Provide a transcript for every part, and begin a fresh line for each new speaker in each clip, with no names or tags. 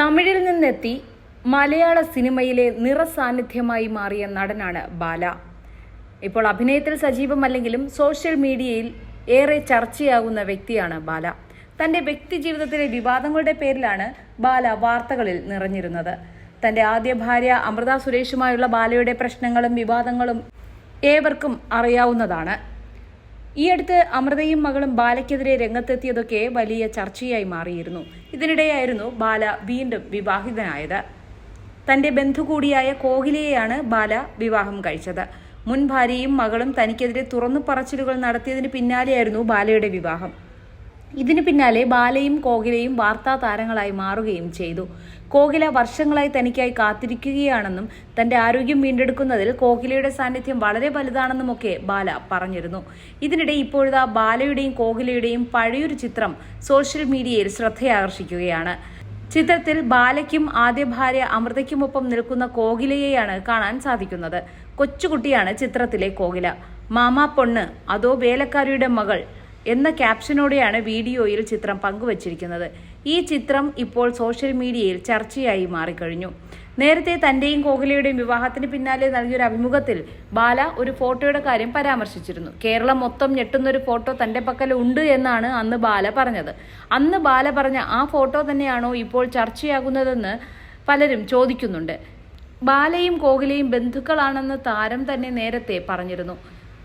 തമിഴിൽ നിന്നെത്തി മലയാള സിനിമയിലെ നിറസാന്നിധ്യമായി മാറിയ നടനാണ് ബാല. ഇപ്പോൾ അഭിനയത്തിൽ സജീവമല്ലെങ്കിലും സോഷ്യൽ മീഡിയയിൽ ഏറെ ചർച്ചയാകുന്ന വ്യക്തിയാണ് ബാല. തന്റെ വ്യക്തി ജീവിതത്തിലെ വിവാദങ്ങളുടെ പേരിലാണ് ബാല വാർത്തകളിൽ നിറഞ്ഞിരുന്നത്. തന്റെ ആദ്യ ഭാര്യ അമൃത സുരേഷുമായുള്ള ബാലയുടെ പ്രശ്നങ്ങളും വിവാദങ്ങളും ഏവർക്കും അറിയാവുന്നതാണ്. ഈ അടുത്ത് അമൃതയും മകളും ബാലയ്ക്കെതിരെ രംഗത്തെത്തിയതൊക്കെ വലിയ ചർച്ചയായി മാറിയിരുന്നു. ഇതിനിടെയായിരുന്നു ബാല വീണ്ടും വിവാഹിതനായത്. തന്റെ ബന്ധു കൂടിയായ കോഹ്ലിയെയാണ് ബാല വിവാഹം കഴിച്ചത്. മുൻ ഭാര്യയും മകളും തനിക്കെതിരെ തുറന്നു പറച്ചിലുകൾ നടത്തിയതിന് പിന്നാലെയായിരുന്നു ബാലയുടെ വിവാഹം. ഇതിന് പിന്നാലെ ബാലയും കോകിലയും വാർത്താ താരങ്ങളായി മാറുകയും ചെയ്തു. കോകില വർഷങ്ങളായി തനിക്കായി കാത്തിരിക്കുകയാണെന്നും തന്റെ ആരോഗ്യം വീണ്ടെടുക്കുന്നതിൽ കോകിലയുടെ സാന്നിധ്യം വളരെ വലുതാണെന്നുമൊക്കെ ബാല പറഞ്ഞിരുന്നു. ഇതിനിടെ ഇപ്പോഴത്തെ ബാലയുടെയും കോകിലയുടെയും പഴയൊരു ചിത്രം സോഷ്യൽ മീഡിയയിൽ ശ്രദ്ധയാകർഷിക്കുകയാണ്. ചിത്രത്തിൽ ബാലയ്ക്കും ആദ്യ ഭാര്യ അമൃതയ്ക്കുമൊപ്പം നിൽക്കുന്ന കോകിലയെയാണ് കാണാൻ സാധിക്കുന്നത്. കൊച്ചുകുട്ടിയാണ് ചിത്രത്തിലെ കോകില. മാമാ പൊണ്ണ് അതോ വേലക്കാരിയുടെ മകൾ എന്ന ക്യാപ്ഷനോടെയാണ് വീഡിയോയിൽ ചിത്രം പങ്കുവച്ചിരിക്കുന്നത്. ഈ ചിത്രം ഇപ്പോൾ സോഷ്യൽ മീഡിയയിൽ ചർച്ചയായി മാറിക്കഴിഞ്ഞു. നേരത്തെ തന്റെയും കോഹ്ലിയുടെയും വിവാഹത്തിന് പിന്നാലെ നൽകിയൊരു അഭിമുഖത്തിൽ ബാല ഒരു ഫോട്ടോയുടെ കാര്യം പരാമർശിച്ചിരുന്നു. കേരളം മൊത്തം ഞെട്ടുന്നൊരു ഫോട്ടോ തന്റെ പക്കൽ ഉണ്ട് എന്നാണ് അന്ന് ബാല പറഞ്ഞത്. അന്ന് ബാല പറഞ്ഞ ആ ഫോട്ടോ തന്നെയാണോ ഇപ്പോൾ ചർച്ചയാകുന്നതെന്ന് പലരും ചോദിക്കുന്നുണ്ട്. ബാലയും കോഹ്ലിയും ബന്ധുക്കളാണെന്ന് താരം തന്നെ നേരത്തെ പറഞ്ഞിരുന്നു.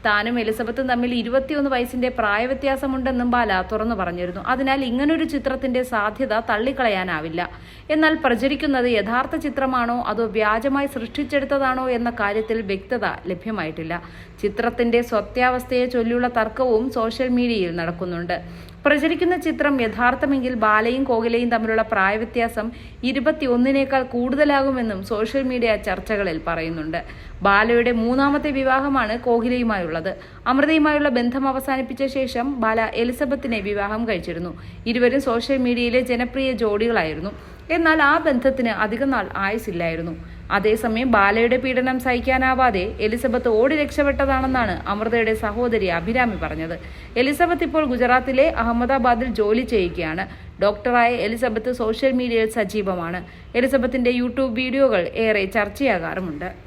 താനും എലിസബത്തും തമ്മിൽ ഇരുപത്തിയൊന്ന് വയസ്സിന്റെ പ്രായവ്യത്യാസമുണ്ടെന്നും ബാല തുറന്നു പറഞ്ഞിരുന്നു. അതിനാൽ ഇങ്ങനൊരു ചിത്രത്തിന്റെ സാധ്യത തള്ളിക്കളയാനാവില്ല. എന്നാൽ പ്രചരിക്കുന്നത് യഥാർത്ഥ ചിത്രമാണോ അതോ വ്യാജമായി സൃഷ്ടിച്ചെടുത്തതാണോ എന്ന കാര്യത്തിൽ വ്യക്തത ലഭ്യമായിട്ടില്ല. ചിത്രത്തിന്റെ സ്വത്യാവസ്ഥയെ ചൊല്ലിയുള്ള തർക്കവും സോഷ്യൽ മീഡിയയിൽ നടക്കുന്നുണ്ട്. പ്രചരിക്കുന്ന ചിത്രം യഥാർത്ഥമെങ്കിൽ ബാലയും കോകിലയും തമ്മിലുള്ള പ്രായവ്യത്യാസം ഇരുപത്തിയൊന്നിനേക്കാൾ കൂടുതലാകുമെന്നും സോഷ്യൽ മീഡിയ ചർച്ചകളിൽ പറയുന്നുണ്ട്. ബാലയുടെ മൂന്നാമത്തെ വിവാഹമാണ് കോഹ്ലിയുമായുള്ളത് അമൃതയുമായുള്ള ബന്ധം അവസാനിപ്പിച്ച ശേഷം ബാല എലിസബത്തിനെ വിവാഹം കഴിച്ചിരുന്നു. ഇരുവരും സോഷ്യൽ മീഡിയയിലെ ജനപ്രിയ ജോഡികളായിരുന്നു. എന്നാൽ ആ ബന്ധത്തിന് അധികം നാൾ ആയുസില്ലായിരുന്നു അതേസമയം ബാലയുടെ പീഡനം സഹിക്കാനാവാതെ എലിസബത്ത് ഓടി രക്ഷപ്പെട്ടതാണെന്നാണ് അമൃതയുടെ സഹോദരി അഭിരാമി പറഞ്ഞത്. എലിസബത്ത് ഇപ്പോൾ ഗുജറാത്തിലെ അഹമ്മദാബാദിൽ ജോലി ചെയ്യുകയാണ്. ഡോക്ടറായ എലിസബത്ത് സോഷ്യൽ മീഡിയയിൽ സജീവമാണ്. എലിസബത്തിന്റെ യൂട്യൂബ് വീഡിയോകൾ ഏറെ ചർച്ചയാകാറുമുണ്ട്.